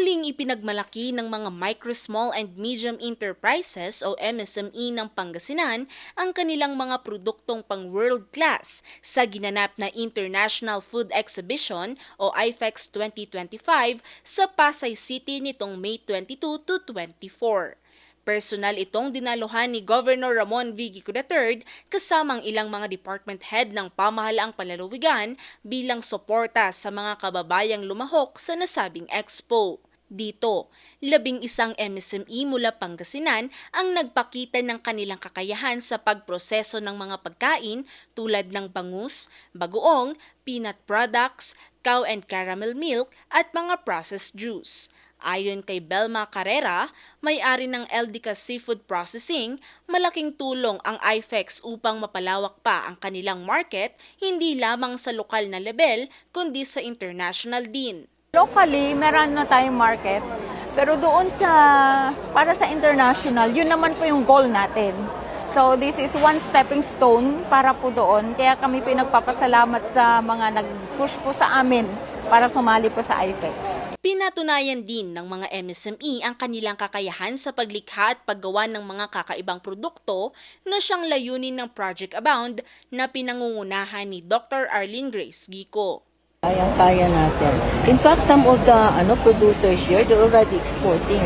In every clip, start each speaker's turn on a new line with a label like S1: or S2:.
S1: muling ipinagmalaki ng mga micro, small and medium enterprises o MSME ng Pangasinan ang kanilang mga produktong pang world class sa ginanap na International Food Exhibition o IFEX 2025 sa Pasay City nitong May 22 to 24. Personal itong dinaluhan ni Governor Ramon V. Gico III kasamang ilang mga department head ng pamahalaang palalawigan bilang suporta sa mga kababayang lumahok sa nasabing expo. Dito, labing isang MSME mula Pangasinan ang nagpakita ng kanilang kakayahan sa pagproseso ng mga pagkain tulad ng bangus, bagoong, peanut products, cow and caramel milk at mga processed juice. Ayon kay Belma Carrera, may-ari ng Eldica Seafood Processing, malaking tulong ang IFEX upang mapalawak pa ang kanilang market hindi lamang sa lokal na level kundi sa international din.
S2: Locally, meron na tayong market. Pero doon sa, para sa international, yun naman po yung goal natin. So this is one stepping stone para po doon. Kaya kami pinagpapasalamat sa mga nag-push po sa amin para sumali po sa IFEX.
S1: Pinatunayan din ng mga MSME ang kanilang kakayahan sa paglikha at paggawa ng mga kakaibang produkto na siyang layunin ng Project Abound na pinangungunahan ni Dr. Arlene Grace Gico.
S3: Kayang-kaya natin. In fact, some of the ano producers here, they're already exporting.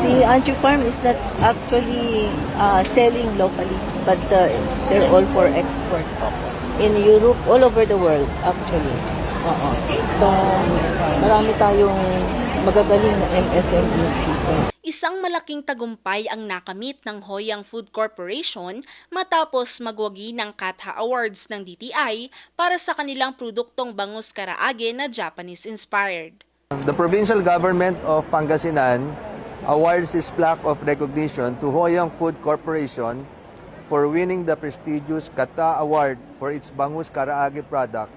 S3: Si Anju Farm is not actually uh, selling locally, but uh, they're all for export. In Europe, all over the world, actually. Oo. So, marami tayong magagaling na MSMEs dito.
S1: Isang malaking tagumpay ang nakamit ng Hoyang Food Corporation matapos magwagi ng Katha Awards ng DTI para sa kanilang produktong bangus karaage na Japanese-inspired.
S4: The provincial government of Pangasinan awards this plaque of recognition to Hoyang Food Corporation for winning the prestigious Kata Award for its Bangus Karaage product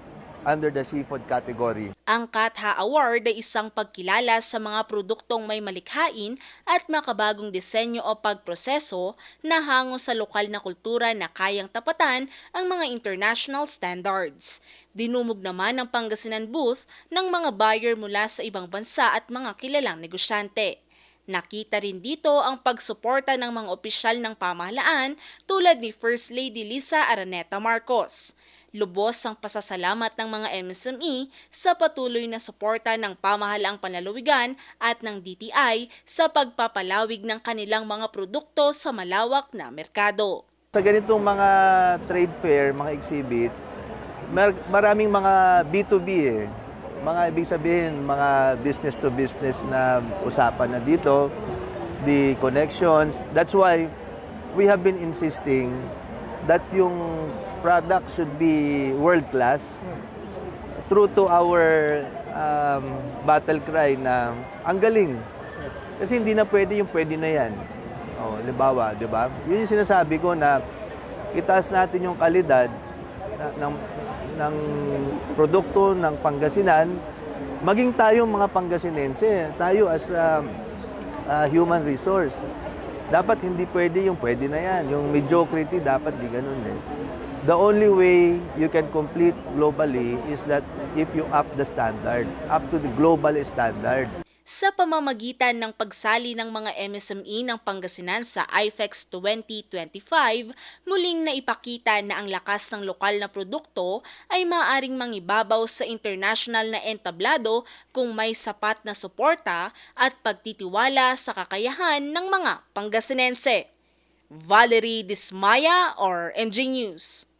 S4: under the seafood category.
S1: Ang Katha Award ay isang pagkilala sa mga produktong may malikhain at makabagong disenyo o pagproseso na hango sa lokal na kultura na kayang tapatan ang mga international standards. Dinumog naman ang Pangasinan booth ng mga buyer mula sa ibang bansa at mga kilalang negosyante. Nakita rin dito ang pagsuporta ng mga opisyal ng pamahalaan tulad ni First Lady Lisa Araneta Marcos. Lubos ang pasasalamat ng mga MSME sa patuloy na suporta ng pamahalaang panlalawigan at ng DTI sa pagpapalawig ng kanilang mga produkto sa malawak na merkado.
S4: Sa ganitong mga trade fair, mga exhibits, mar- maraming mga B2B eh. Mga ibig sabihin, mga business to business na usapan na dito, the connections. That's why we have been insisting that yung product should be world class true to our um, battle cry na ang galing. Kasi hindi na pwede yung pwede na yan. Oh, libawa, di ba? Yun yung sinasabi ko na itaas natin yung kalidad ng, ng produkto ng Pangasinan, maging tayong mga Pangasinense, tayo as a, a human resource. Dapat hindi pwede yung pwede na yan. Yung mediocrity dapat di ganun eh. The only way you can complete globally is that if you up the standard, up to the global standard.
S1: Sa pamamagitan ng pagsali ng mga MSME ng Pangasinan sa IFEX 2025, muling naipakita na ang lakas ng lokal na produkto ay maaaring mangibabaw sa international na entablado kung may sapat na suporta at pagtitiwala sa kakayahan ng mga Pangasinense. Valerie Dismaya or NG News.